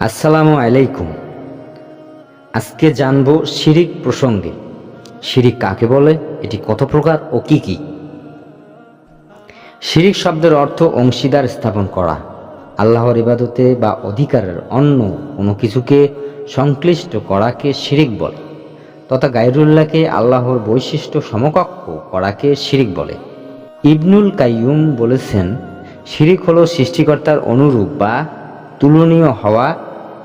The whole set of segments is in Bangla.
আসসালামু আলাইকুম। আজকে জানব শিরিক প্রসঙ্গে। শিরিক কাকে বলে? এটি কত প্রকার ও কি কি? শিরিক শব্দের অর্থ অংশীদার স্থাপন করা। আল্লাহর ইবাদতে বা অধিকারের অন্য কোনো কিছুকে সংশ্লিষ্ট করাকে শিরিক বলে, তথা গাইরুল্লাহকে আল্লাহর বৈশিষ্ট্য সমকক্ষ করাকে শিরিক বলে। ইবনুল কাইয়ুম বলেছেন, শিরিক হলো সৃষ্টিকর্তার অনুরূপ বা তুলনীয় হওয়া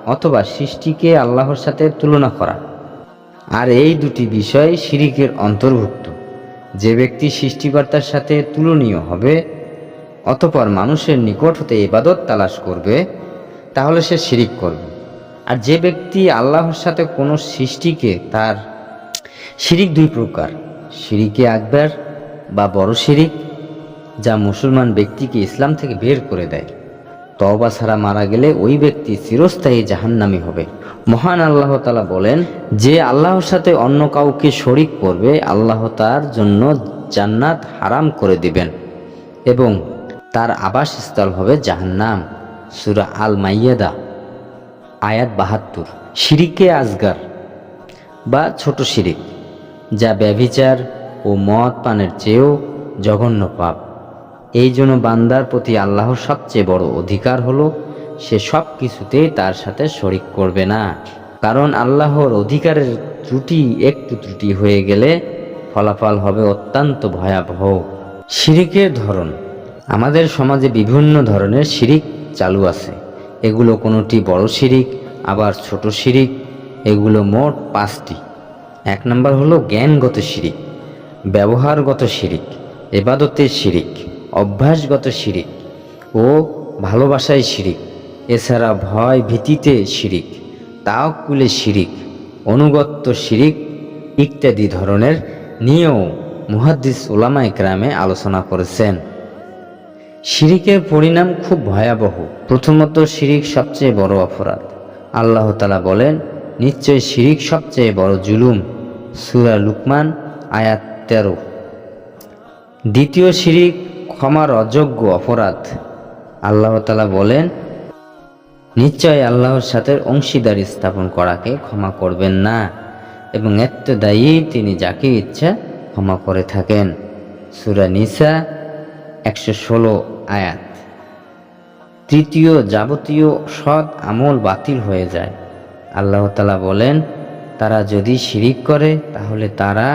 অথবা সৃষ্টিকে আল্লাহর সাথে তুলনা করা। আর এই দুটি বিষয় শিরিকের অন্তর্ভুক্ত। যে ব্যক্তি সৃষ্টিকর্তার সাথে তুলনীয় হবে, অতপর মানুষের নিকট হতে ইবাদত তালাশ করবে, তাহলে সে শিরিক করবে। আর যে ব্যক্তি আল্লাহর সাথে কোনো সৃষ্টিকে তার শিরিক দুই প্রকার, শিরিকে আকবর বা বড় শিরিক, যা মুসলমান ব্যক্তিকে ইসলাম থেকে বের করে দেয়। তওবা ছাড়া মারা গেলে ওই ব্যক্তি চিরস্থায়ী জাহান্নামী হবে। মহান আল্লাহ তালা বলেন, যে আল্লাহর সাথে অন্য কাউকে শরিক করবে, আল্লাহ তার জন্য জান্নাত হারাম করে দিবেন এবং তার আবাসস্থল হবে জাহান্নাম। সুরা আল মাইয়াদা আয়াত বাহাত্তর। শিরিকে আজগার বা ছোট শিরিক, যা ব্যভিচার ও মদ পানের চেয়েও জঘন্য পাপ। এই জন্য বান্দার প্রতি আল্লাহর সবচেয়ে বড় অধিকার হলো, সে সব কিছুতেই তার সাথে শরিক করবে না। কারণ আল্লাহর অধিকারের ত্রুটি একটু ত্রুটি হয়ে গেলে ফলাফল হবে অত্যন্ত ভয়াবহ। শিরিকের ধরন। আমাদের সমাজে বিভিন্ন ধরনের শিরিক চালু আছে। এগুলো কোনোটি বড় শিরিক, আবার ছোট শিরিক, এগুলো মোট পাঁচটি। এক নম্বর হলো জ্ঞানগত শিরিক, ব্যবহারগত শিরিক, এবাদতের শিরিক। অভ্যাসগত শিরিক ও ভালোবাসায় শিরিক, এছাড়া ভয় ভীতিতে শিরিক তাওকুলে শিরিক, অনুগত্য শিরিক ইত্যাদি ধরনের নিয়েও মুহাদ্দিস ওলামা গ্রামে আলোচনা করেছেন। শিরিকের পরিণাম খুব ভয়াবহ। প্রথমত শিরিক সবচেয়ে বড় অপরাধ। আল্লাহ তালা বলেন, নিশ্চয় শিরিক সবচেয়ে বড় জুলুম। সুরা লুকমান, আয়াত তেরো। দ্বিতীয় শিরিক ক্ষমার অযোগ্য অপরাধ। আল্লাহ তালা বলেন, নিশ্চয় আল্লাহর সাথে অংশীদার স্থাপন করাকে ক্ষমা করবেন না, এবং এত দায়ী তিনি যাকে ইচ্ছা ক্ষমা করে থাকেন। সুরা নিসা একশো ষোলো আয়াত। তৃতীয় যাবতীয় সৎ আমল বাতিল হয়ে যায়। আল্লাহ তালা বলেন, তারা যদি শিরিক করে, তাহলে তারা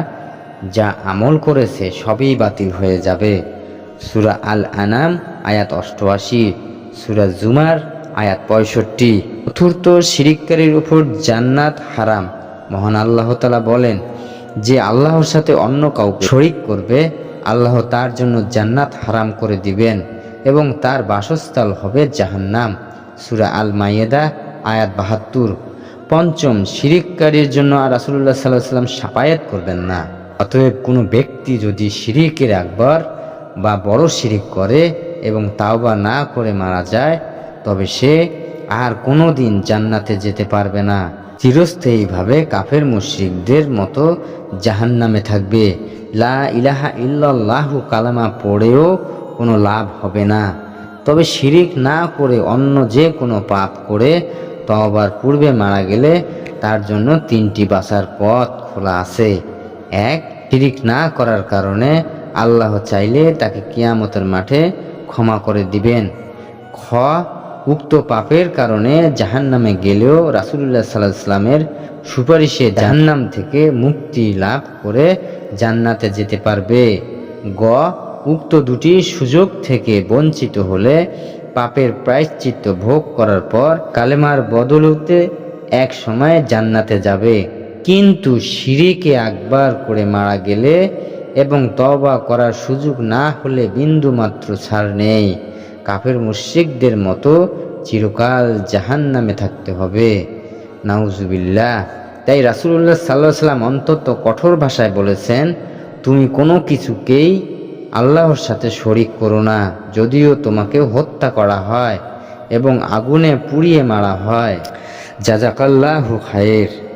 যা আমল করেছে সবই বাতিল হয়ে যাবে। সুরা আল আনাম আয়াত অষ্টআশি। সুরা জুমার, আয়াত পঁয়ষট্টি। চতুর্থ শিরিককারীর উপর জান্নাত হারাম। মহান আল্লাহ তালা বলেন, যে আল্লাহর সাথে অন্য কাউকে শরিক করবে, আল্লাহ তার জন্য জান্নাত হারাম করে দিবেন এবং তার বাসস্থল হবে জাহান্নাম। সুরা আল মাইয়েদা আয়াত বাহাত্তর। পঞ্চম শিরিককারীর জন্য আর রাসুল্লাহ সাল্লাহ সাল্লাম সাপায়াত করবেন না। অতএব কোনো ব্যক্তি যদি শিরিকের আকবর বা বড় শিরিক করে এবং তাওবা না করে মারা যায়, তবে সে আর কোনো দিন জান্নাতে যেতে পারবে না। চিরস্থায়ীভাবে কাফের মুশ্রিকদের মতো জাহান্নামে থাকবে। লা ইলাহা ইল্লাল্লাহু কালামা পড়েও কোনো লাভ হবে না। তবে শিরিক না করে অন্য যে কোনো পাপ করে তবার পূর্বে মারা গেলে তার জন্য তিনটি বাঁচার পথ খোলা আছে। এক, শিরিক না করার কারণে আল্লাহ চাইলে তাকে কিয়ামতের মাঠে ক্ষমা করে দিবেন। খ, উক্ত পাপের কারণে জাহান্নামে গেলেও রাসুলুল্লাহ সাল্লাহ সাল্লামের সুপারিশে জাহান্নাম থেকে মুক্তি লাভ করে জান্নাতে যেতে পারবে। গ, উক্ত দুটি সুযোগ থেকে বঞ্চিত হলে পাপের প্রায়শ্চিত্ত ভোগ করার পর কালেমার বদলতে এক সময় জান্নাতে যাবে। কিন্তু সিঁড়িকে আকবার করে মারা গেলে এবং তবা করার সুযোগ না হলে বিন্দু মাত্র ছাড় নেই। কাফের মুশ্রিকদের মতো চিরকাল জাহান নামে থাকতে হবে। নাউজুবিল্লাহ। তাই রাসুল্লাহ সাল্লাহ সাল্লাম অন্তত কঠোর ভাষায় বলেছেন, তুমি কোনো কিছুকেই আল্লাহর সাথে শরিক করো না। যদিও তোমাকে হত্যা করা হয় এবং আগুনে পুড়িয়ে মারা হয়। জাজাকাল্লাহু খায়ের।